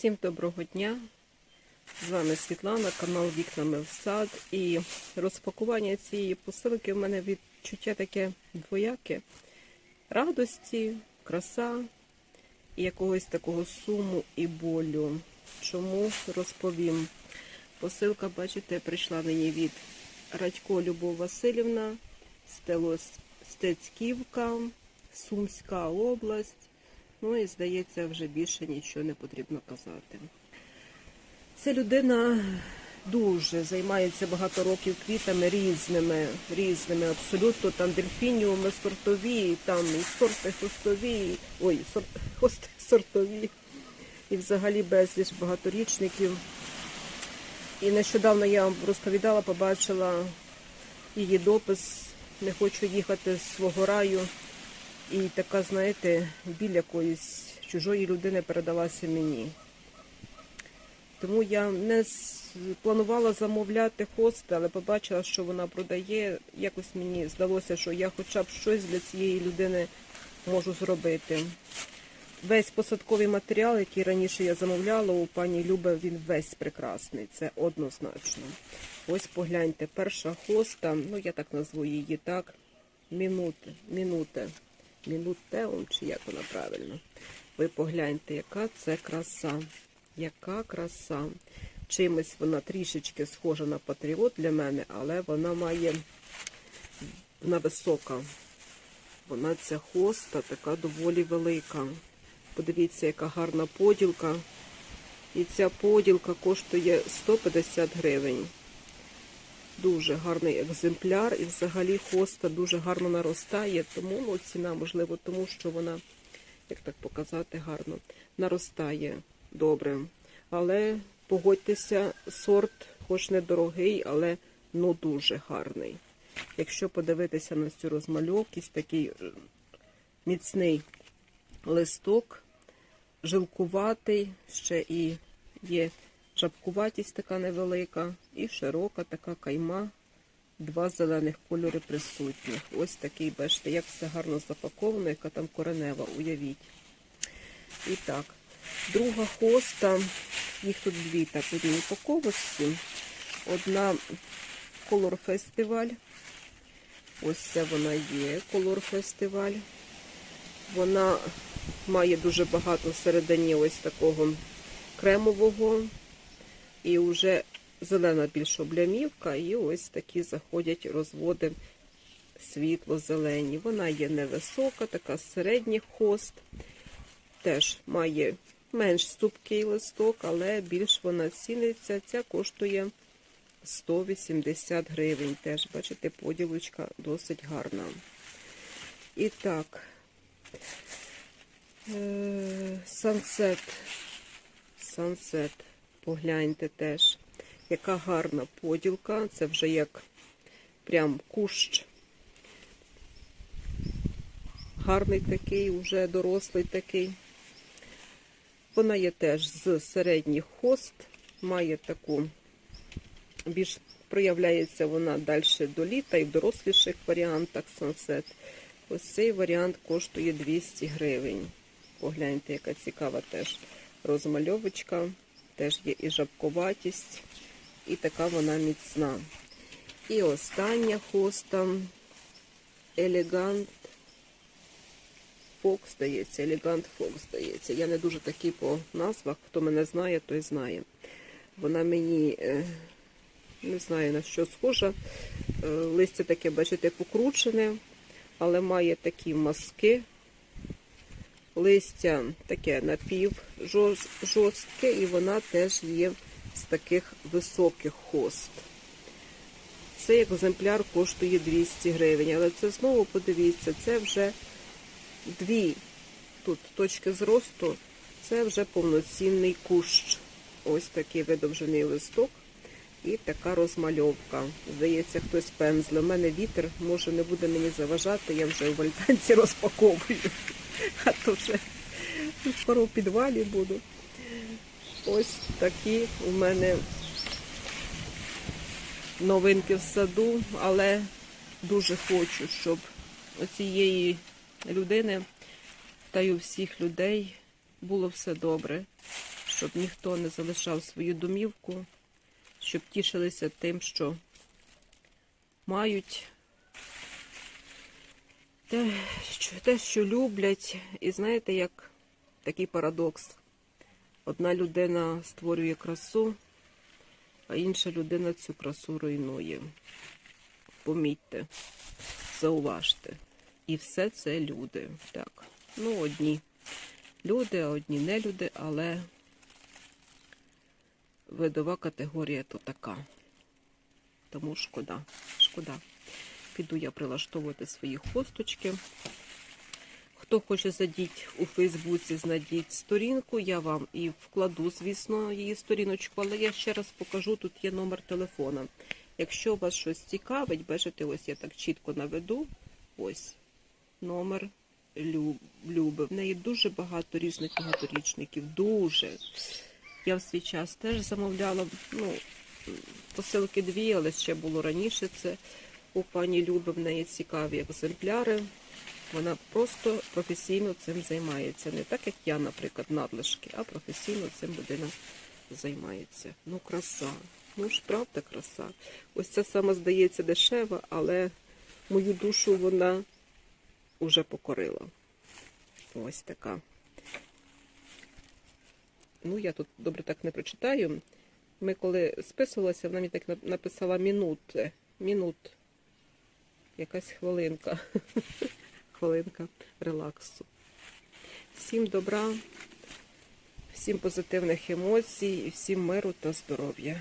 Всім доброго дня! З вами Світлана, канал Вікнами в сад. І розпакування цієї посилки в мене відчуття таке двояке радості, краса і якогось такого суму і болю. Чому розповім? Посилка, бачите, прийшла мені від Радько Любов Васильівна, Стецьківка, Сумська область. Ну і здається, вже більше нічого не потрібно казати. Ця людина дуже займається багато років квітами різними, різними абсолютно. Там дельфініуми сортові, там і сорти хостові, ой, сорт, хости сортові, і взагалі безліч багаторічників. І нещодавно я вам розповідала, побачила її допис. Не хочу їхати з свого раю. І така, знаєте, біль якоїсь чужої людини передалася мені. Тому я не планувала замовляти хости, але побачила, що вона продає. Якось мені здалося, що я хоча б щось для цієї людини можу зробити. Весь посадковий матеріал, який раніше я замовляла у пані Люби, він весь прекрасний. Це однозначно. Ось погляньте, перша хоста, ну я так назву її так. Мінути, мінуте. Мінутеум, чи як вона правильно. Ви погляньте, яка це краса. Яка краса. Чимось вона трішечки схожа на патріот для мене, але вона має вона висока. Вона ця хоста така доволі велика. Подивіться, яка гарна поділка. І ця поділка коштує 150 гривень. Дуже гарний екземпляр, і взагалі хоста дуже гарно наростає, тому ну, ціна, можливо, тому що вона, як так показати, гарно наростає добре. Але погодьтеся, сорт, хоч недорогий, але ну дуже гарний. Якщо подивитися на цю розмальовкість, такий е, міцний листок, жилкуватий, ще і є жабкуватість така невелика, і широка така кайма, два зелених кольори присутніх. Ось такий, бачите, як все гарно запаковано, яка там коренева, уявіть. І так, друга хоста, їх тут дві так одній упаковочці. Одна колор фестиваль. Ось це вона є, колор фестиваль. Вона має дуже багато всередині ось такого кремового. І вже зелена більш облямівка, і ось такі заходять розводи світло-зелені. Вона є невисока, така середній хост. Теж має менш ступкий листок, але більш вона ціниться. Ця коштує 180 гривень. Теж, бачите, поділочка досить гарна. І так, сансет. Сансет. Погляньте теж, яка гарна поділка. Це вже як прям кущ. Гарний такий, уже дорослий такий. Вона є теж з середніх хост, має таку, більш проявляється вона далі до літа і в доросліших варіантах сансет. Ось цей варіант коштує 200 гривень. Погляньте, яка цікава теж розмальовочка. Теж є і жабковатість, і така вона міцна. І остання хоста Елегант Фокс, здається, Елегант Фокс, здається. Я не дуже такий по назвах, хто мене знає, той знає. Вона мені е, не знаю на що схожа. Е, Листя таке, бачите, покручене, але має такі маски. Листя таке напів жорстке, і вона теж є з таких високих хост. Цей екземпляр коштує 200 гривень, але це знову подивіться, це вже дві тут точки зросту, це вже повноцінний кущ. Ось такий видовжений листок і така розмальовка. Здається, хтось пензле. У мене вітер, може, не буде мені заважати, я вже у вальтанці розпаковую. То вже скоро в підвалі буду. Ось такі у мене новинки в саду, але дуже хочу, щоб у цієї людини та й у всіх людей було все добре, щоб ніхто не залишав свою домівку, щоб тішилися тим, що мають те, що, те, що люблять. І знаєте, як такий парадокс. Одна людина створює красу, а інша людина цю красу руйнує. Помітьте, зауважте. І все це люди. Так. Ну, одні люди, а одні не люди, але видова категорія то така. Тому шкода. Шкода. Піду я прилаштовувати свої хосточки. Хто хоче задіть у Фейсбуці, знайдіть сторінку. Я вам і вкладу, звісно, її сторіночку, але я ще раз покажу, тут є номер телефона. Якщо вас щось цікавить, бачите, ось я так чітко наведу. Ось номер Лю- Люби. В неї дуже багато різних багаторічників. Дуже. Я в свій час теж замовляла, ну, посилки дві, але ще було раніше це. У пані Люби в неї цікаві екземпляри. Вона просто професійно цим займається. Не так, як я, наприклад, надлишки, а професійно цим людина займається. Ну, краса. Ну ж, правда, краса. Ось це саме здається дешева, але мою душу вона уже покорила. Ось така. Ну, я тут добре так не прочитаю. Ми коли списувалися, вона мені так написала мінут. Мінут. Якась хвилинка. Хвилинка релаксу. Всім добра, всім позитивних емоцій, всім миру та здоров'я.